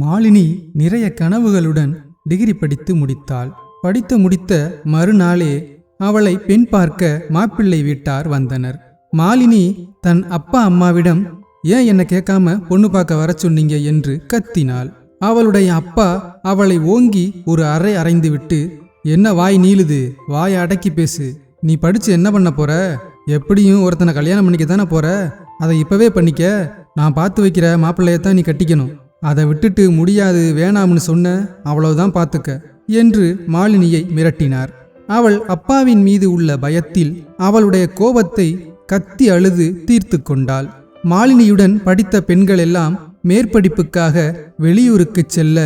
மாலினி நிறைய கனவுகளுடன் டிகிரி படித்து முடித்தாள். படித்து முடித்த மறுநாளே அவளை பெண் பார்க்க மாப்பிள்ளை வீட்டார் வந்தனர். மாலினி தன் அப்பா அம்மாவிடம் ஏன் என்னை கேட்காம பொண்ணு பார்க்க வர சொன்னீங்க? என்று கத்தினாள். அவளுடைய அப்பா அவளை ஓங்கி ஒரு அறை அறைந்துவிட்டு என்ன வாய் நீளுது? வாய் அடக்கி பேசு. நீ படிச்சு என்ன பண்ண போற? எப்படியும் ஒருத்தனை கல்யாணம் பண்ணிக்க தானே போற? அதை இப்பவே பண்ணிக்க. நான் பார்த்து வைக்கிற மாப்பிள்ளையத்தான் நீ கட்டிக்கணும். அதை விட்டுட்டு முடியாது வேணாம்னு சொன்ன அவ்வளவுதான் பார்த்துக்க என்று மாலினியை மிரட்டினார். அவள் அப்பாவின் மீது உள்ள பயத்தில் அவளுடைய கோபத்தை கத்தி அழுது தீர்த்து கொண்டாள். மாலினியுடன் படித்த பெண்கள் எல்லாம் மேற்படிப்புக்காக வெளியூருக்கு செல்ல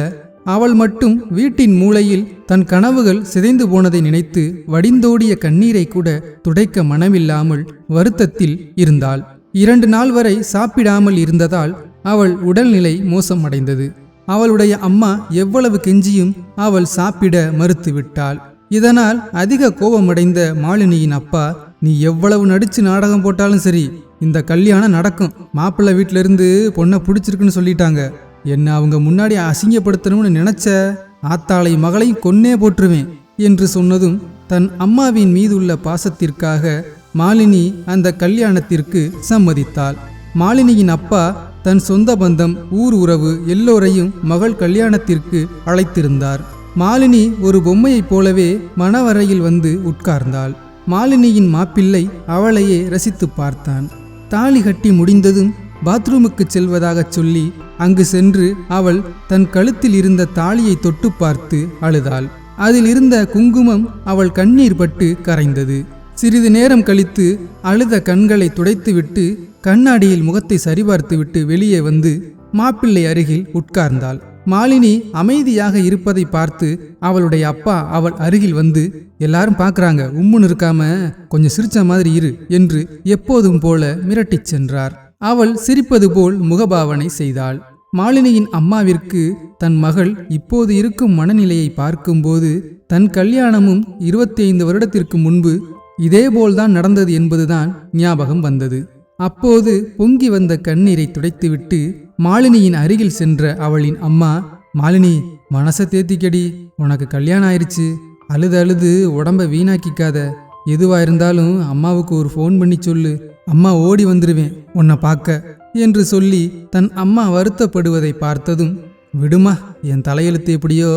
அவள் மட்டும் வீட்டின் மூலையில் தன் கனவுகள் சிதைந்து போனதை நினைத்து வடிந்தோடிய கண்ணீரை கூட துடைக்க மனமில்லாமல் வருத்தத்தில் இருந்தாள். இரண்டு நாள் வரை சாப்பிடாமல் இருந்ததால் அவள் உடல்நிலை மோசமடைந்தது. அவளுடைய அம்மா எவ்வளவு கெஞ்சியும் அவள் சாப்பிட மறுத்துவிட்டாள். இதனால் அதிக கோபமடைந்த மாலினியின் அப்பா நீ எவ்வளவு நடிச்சு நாடகம் போட்டாலும் சரி இந்த கல்யாணம் நடக்கும். மாப்பிள்ளை வீட்டிலிருந்து பொண்ணை பிடிச்சிருக்குன்னு சொல்லிட்டாங்க. என்ன அவங்க முன்னாடி அசிங்கப்படுத்தணும்னு நினைச்ச ஆத்தாளை மகளையும் கொன்னே போட்டுருவேன் என்று சொன்னதும் தன் அம்மாவின் மீதுள்ள பாசத்திற்காக மாலினி அந்த கல்யாணத்திற்கு சம்மதித்தாள். மாலினியின் அப்பா தன் சொந்த பந்தம் ஊர் உறவு எல்லோரையும் மகள் கல்யாணத்திற்கு அழைத்திருந்தார். மாலினி ஒரு பொம்மையைப் போலவே மணவரையில் வந்து உட்கார்ந்தாள். மாலினியின் மாப்பிள்ளை அவளையே ரசித்து பார்த்தான். தாலி கட்டி முடிந்ததும் பாத்ரூமுக்கு செல்வதாகச் சொல்லி அங்கு சென்று அவள் தன் கழுத்தில் இருந்த தாலியை தொட்டு பார்த்து அழுதாள். அதில் இருந்த குங்குமம் அவள் கண்ணீர் பட்டு கரைந்தது. சிறிது நேரம் கழித்து அழுத கண்களை துடைத்துவிட்டு கண்ணாடியில் முகத்தை சரிபார்த்துவிட்டு வெளியே வந்து மாப்பிள்ளை அருகில் உட்கார்ந்தாள். மாலினி அமைதியாக இருப்பதை பார்த்து அவளுடைய அப்பா அவள் அருகில் வந்து எல்லாரும் பார்க்கறாங்க உம்முன்னு இருக்காம கொஞ்சம் சிரிச்ச மாதிரி இரு என்று எப்போதும் போல மிரட்டிச் சென்றார். அவள் சிரிப்பது போல் முகபாவனை செய்தாள். மாலினியின் அம்மாவிற்கு தன் மகள் இப்போது இருக்கும் மனநிலையை பார்க்கும்போது தன் கல்யாணமும் இருபத்தி ஐந்து வருடத்திற்கு முன்பு இதேபோல்தான் நடந்தது என்பதுதான் ஞாபகம் வந்தது. அப்போது பொங்கி வந்த கண்ணீரை துடைத்துவிட்டு மாலினியின் அருகில் சென்ற அவளின் அம்மா மாலினி மனசை தேத்திக்கடி. உனக்கு கல்யாணம் ஆயிடுச்சு அழுது அழுது உடம்ப வீணாக்கிக்காத. எதுவா இருந்தாலும் அம்மாவுக்கு ஒரு ஃபோன் பண்ணி சொல்லு. அம்மா ஓடி வந்துருவேன். உன்னை பார்க்க. என்று சொல்லி தன் அம்மா வருத்தப்படுவதை பார்த்ததும் விடுமா என் தலையெழுத்து எப்படியோ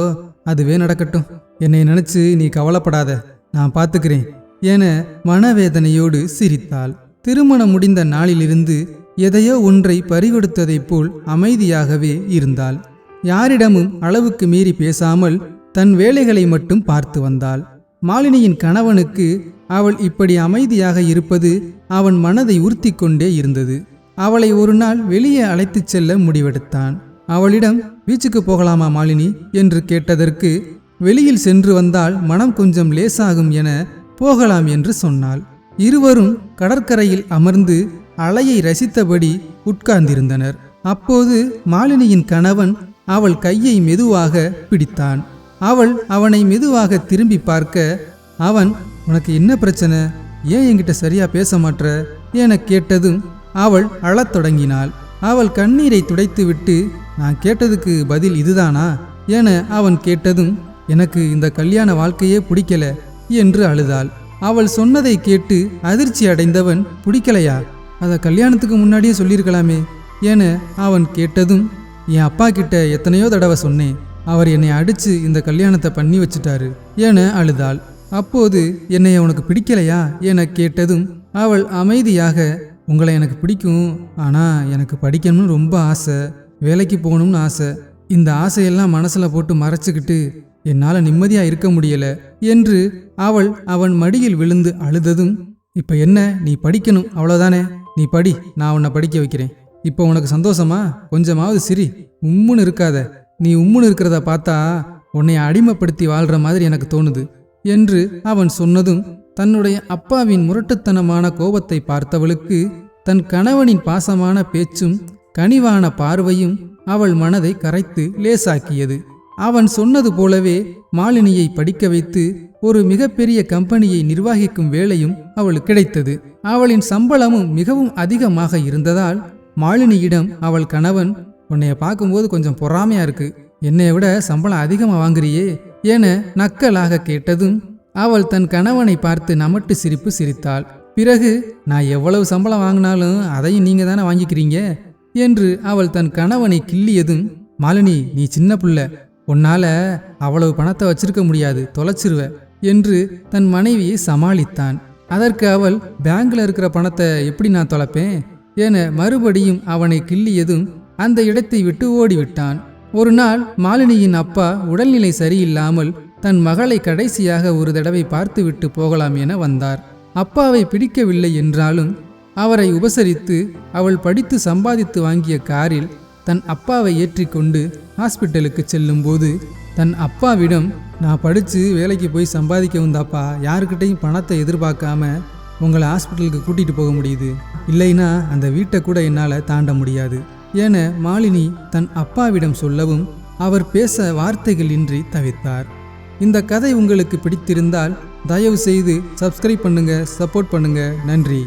அதுவே நடக்கட்டும். என்னை நினைச்சு நீ கவலைப்படாத. நான் பார்த்துக்கிறேன். என மனவேதனையோடு சிரித்தாள். திருமணம் முடிந்த நாளிலிருந்து எதையோ ஒன்றை பறிகொடுத்ததைப் போல் அமைதியாகவே இருந்தாள். யாரிடமும் அளவுக்கு மீறி பேசாமல் தன் வேலைகளை மட்டும் பார்த்து வந்தாள். மாலினியின் கணவனுக்கு அவள் இப்படி அமைதியாக இருப்பது அவன் மனதை உறுத்தி கொண்டே இருந்தது. அவளை ஒரு நாள் வெளியே அழைத்துச் செல்ல முடிவெடுத்தான். அவளிடம் பீச்சுக்கு போகலாமா மாலினி? என்று கேட்டதற்கு வெளியில் சென்று வந்தால் மனம் கொஞ்சம் லேசாகும் என போகலாம் என்று சொன்னாள். இருவரும் கடற்கரையில் அமர்ந்து அலையை ரசித்தபடி உட்கார்ந்திருந்தனர். அப்போது மாலினியின் கணவன் அவள் கையை மெதுவாக பிடித்தான். அவள் அவனை மெதுவாக திரும்பி பார்க்க அவன் உனக்கு என்ன பிரச்சனை? ஏன் என்கிட்ட சரியா பேச மாட்ற? என கேட்டதும் அவள் அழத் தொடங்கினாள். அவள் கண்ணீரை துடைத்துவிட்டு நான் கேட்டதுக்கு பதில் இதுதானா? என அவன் கேட்டதும் எனக்கு இந்த கல்யாண வாழ்க்கையே பிடிக்கல என்று அழுதாள். அவள் சொன்னதை கேட்டு அதிர்ச்சி அடைந்தவன் பிடிக்கலையா? அதை கல்யாணத்துக்கு முன்னாடியே சொல்லியிருக்கலாமே என அவன் கேட்டதும் என் அப்பா கிட்ட எத்தனையோ தடவை சொன்னேன். அவர் என்னை அடிச்சு இந்த கல்யாணத்தை பண்ணி வச்சிட்டாரு என அழுதாள். அப்போது என்னை உனக்கு பிடிக்கலையா? என கேட்டதும் அவள் அமைதியாக உங்களை எனக்கு பிடிக்கும். ஆனால் எனக்கு படிக்கணும்னு ரொம்ப ஆசை. வேலைக்கு போகணும்னு ஆசை. இந்த ஆசையெல்லாம் மனசில் போட்டு மறைச்சிக்கிட்டு என்னால் நிம்மதியாக இருக்க முடியல என்று அவள் அவன் மடியில் விழுந்து அழுததும் இப்ப என்ன? நீ படிக்கணும் அவ்வளோதானே நீ படி நான் உன்னை படிக்க வைக்கிறேன். இப்போ உனக்கு சந்தோஷமா? கொஞ்சமாவது சிரி. உம்முன்னு இருக்காத. நீ உம்முன்னு இருக்கிறத பார்த்தா உன்னை அடிமைப்படுத்தி வாழ்கிற மாதிரி எனக்கு தோணுது என்று அவன் சொன்னதும் தன்னுடைய அப்பாவின் முரட்டுத்தனமான கோபத்தை பார்த்தவளுக்கு தன் கணவனின் பாசமான பேச்சும் கனிவான பார்வையும் அவள் மனதை கரைத்து லேசாக்கியது. அவன் சொன்னது போலவே மாலினியை படிக்க வைத்து ஒரு மிகப்பெரிய கம்பெனியை நிர்வகிக்கும் வேலையும் அவளுக்கு கிடைத்தது. அவளின் சம்பளமும் மிகவும் அதிகமாக இருந்ததால் மாலினியிடம் அவள் கணவன் உன்னைய பார்க்கும்போது கொஞ்சம் பொறாமையா இருக்கு. என்னைய விட சம்பளம் அதிகமாக வாங்குறியே என நக்கலாக கேட்டதும் அவள் தன் கணவனை பார்த்து நமட்டு சிரிப்பு சிரித்தாள். பிறகு நான் எவ்வளவு சம்பளம் வாங்கினாலும் அதையும் நீங்க தானே வாங்கிக்கிறீங்க? என்று அவள் தன் கணவனை கிள்ளியதும் மாலினி நீ சின்ன புள்ள. உன்னால அவ்வளவு பணத்தை வச்சிருக்க முடியாது தொலைச்சிருவ என்று தன் மனைவியை சமாளித்தான். அதற்கு அவள் பேங்க்ல இருக்கிற பணத்தை எப்படி நான் தொலைப்பேன்? என மறுபடியும் அவனை கிள்ளியதும் அந்த இடத்தை விட்டு ஓடிவிட்டான். ஒரு நாள் மாலினியின் அப்பா உடல்நிலை சரியில்லாமல் தன் மகளை கடைசியாக ஒரு தடவை பார்த்துவிட்டு போகலாம் என வந்தார். அப்பாவை பிடிக்கவில்லை என்றாலும் அவரை உபசரித்து அவள் படித்து சம்பாதித்து வாங்கிய காரில் தன் அப்பாவை ஏற்றிக்கொண்டு ஹாஸ்பிட்டலுக்கு செல்லும்போது தன் அப்பாவிடம் நான் படித்து வேலைக்கு போய் சம்பாதிக்க வந்தாப்பா யாருக்கிட்டையும் பணத்தை எதிர்பார்க்காம உங்களை ஹாஸ்பிட்டலுக்கு கூட்டிகிட்டு போக முடியுது. இல்லைன்னா அந்த வீட்டை கூட என்னால் தாண்ட முடியாது. என மாலினி தன் அப்பாவிடம் சொல்லவும் அவர் பேச வார்த்தைகளின்றி தவித்தார். இந்த கதை உங்களுக்கு பிடித்திருந்தால் தயவு செய்து சப்ஸ்கிரைப் பண்ணுங்கள் சப்போர்ட் பண்ணுங்கள் நன்றி.